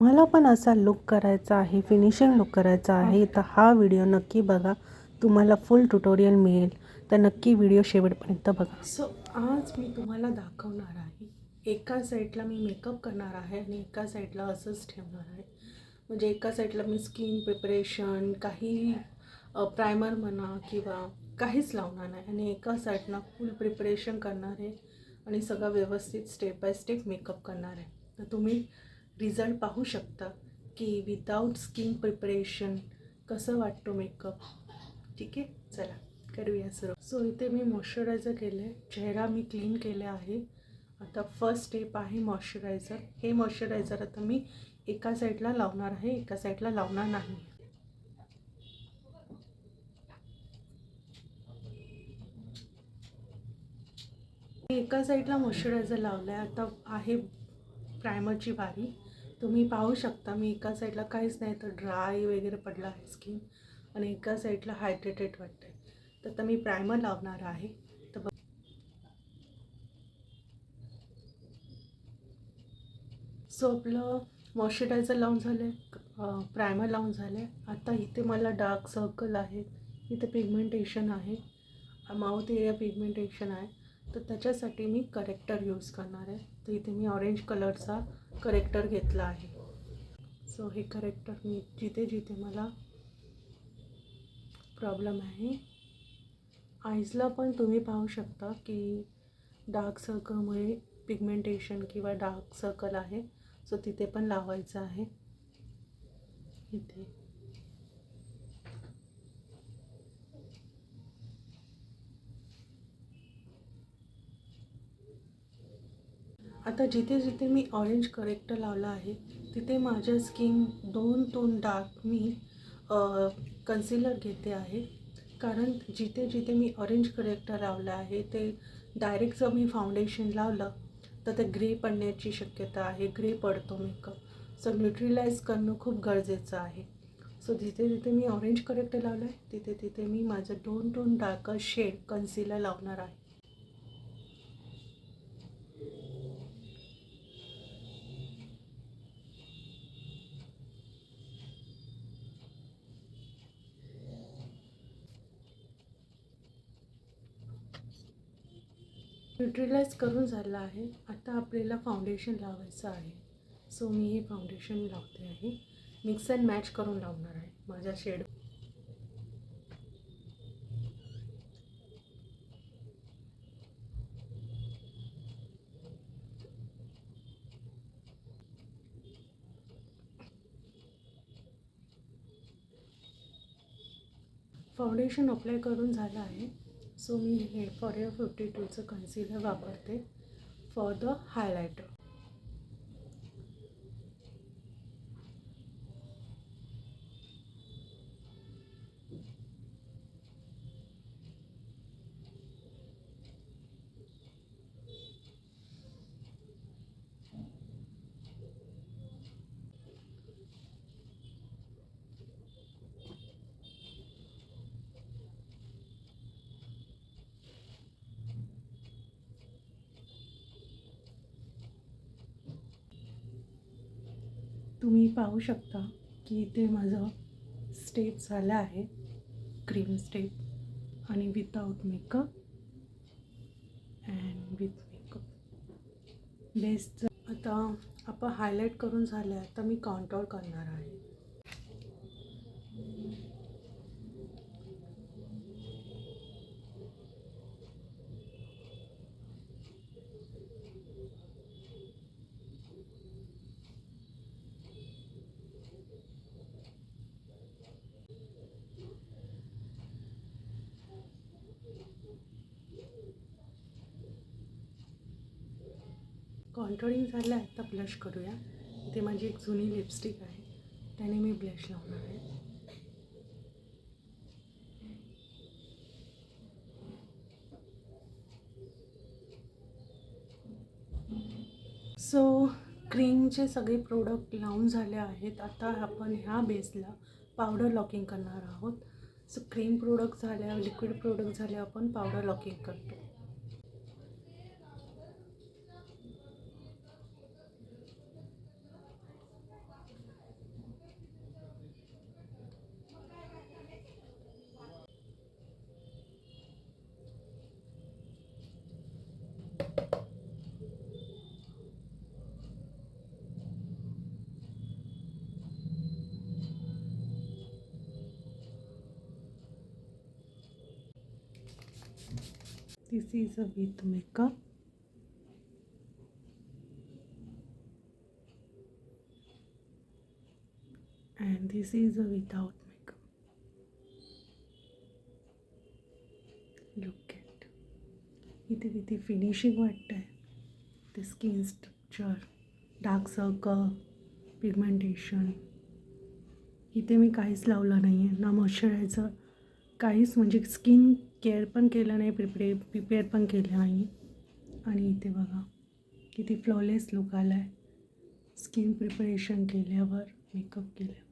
मला पण असा लुक करायचा आहे फिनिशिंग लुक करायचा आहे. तर हा व्हिडिओ नक्की बघा. तुम्हाला फुल ट्युटोरियल मिळेल. तर नक्की व्हिडिओ शेवटपर्यंत बघा. सो आज मी तुम्हाला दाखवणार आहे. एका साईडला मी मेकअप करणार आहे आणि एका साईडला असंच ठेवणार आहे. म्हणजे एका साईडला मी स्किन प्रिपरेशन काही प्रायमर म्हणा किंवा काहीच लावणार नाही. आणि एका साईडला फुल प्रिपरेशन करणार आहे. आणि सगळं व्यवस्थित स्टेप बाय स्टेप मेकअप करणार आहे. तर तुम्ही रिझल्ट पाहू शकता की विदाऊट स्किन प्रिपरेशन कसं वाटतो मेकअप ठीक आहे? चला करूया सुरू. सो इथे मी मॉइश्चरायझर केलं आहे चेहरा मी क्लीन केला आहे. आता फर्स्ट स्टेप आहे मॉइश्चरायझर हे मॉइश्चरायझर आता मी एका साईडला लावणार आहे एका साईडला लावणार नाही. एका साईडला मॉइश्चरायझर लावलं आहे आता आहे प्रायमरची बारी. तुम्ही पाहू शकता मी एका साईडला काहीच नाही तर ड्राय वगैरे पडला आहे स्किन आणि एका साईडला हायड्रेटेड वाटते आहे तर आता मी प्रायमर लावणार आहे. तर बघ. सो आपलं मॉइश्चरायझर लावून झालं आहे प्रायमर लावून झालं आता इथे मला डार्क सर्कल आहे इथे पिगमेंटेशन आहे. माउथ एरिया पिगमेंटेशन आहे. तर त्याच्यासाठी मी करेक्टर यूज करणार आहे. तर इथे मी ऑरेंज कलरचा करेक्टर घेतला आहे. सो हे करेक्टर मी जिथे जिथे मला प्रॉब्लेम आहे. आईजला पण तुम्ही पाहू शकता की डार्क सर्कलमुळे पिगमेंटेशन किंवा डार्क सर्कल आहे. सो तिथे पण लावायचं आहे. इथे. आता जिथे जिथे मी ऑरेंज करेक्टर लावला आहे तिथे माझ्या स्किन दोन टोन डार्क मी कन्सिलर घेते आहे. कारण जिथे जिथे मी ऑरेंज करेक्टर लावलं आहे ते डायरेक्ट जर मी फाउंडेशन लावलं तर ते ग्रे पडण्याची शक्यता आहे ग्रे पडतो मेकअप सो न्यूट्रिलाइज करणं खूप गरजेचं आहे. सो जिथे जिथे मी ऑरेंज करेक्टर लावलं आहे तिथे तिथे मी माझं दोन टोन डार्कर शेड कन्सिलर लावणार आहे. न्यूट्रिलाइज करून झालं आहे. आता आपल्याला फाउंडेशन लावायचं आहे. सो मी हे फाउंडेशन लावते आहे. मिक्स अँड मॅच करून लावणार आहे. माझ्या शेड फाउंडेशन अप्लाय करून झालं आहे. सो मी हे फॉर फिफ्टी टूचं कन्सिलर वापरते. फॉर द हायलायटर तुम्ही पाहू शकता की इथे माझं स्टेप झालं आहे. क्रीम स्टेप आणि without makeup and with makeup best आता आपण हायलाईट करून झालं आहे. आता मी कॉन्टोर करणार आहे. कॉन्ट्रोलिंग झालं आहे आता ब्लश करूया. ते माझी एक जुनी लिपस्टिक आहे. त्याने मी ब्लश लावणार आहे. सो क्रीमचे सगळे प्रोडक्ट लावून झाले आहेत. आता आपण ह्या बेसला पावडर लॉकिंग करणार आहोत. सो क्रीम प्रोडक्ट झाल्या लिक्विड प्रोडक्ट झाल्या आपण पावडर लॉकिंग करतो. This is a with makeup and this is a without makeup. Look at. इथे किती फिनिशिंग वाटतं आहे ते skin structure dark circle pigmentation इथे मी काहीच लावलं नाही आहे ना मॉइश्चरायझर काहीच म्हणजे स्किन केअर पण केलं नाही प्रिपे प्रिपेअर पण केलं नाही. आणि इथे बघा किती फ्लॉलेस लुक आला आहे स्किन प्रिपरेशन केल्यावर मेकअप केल्यावर.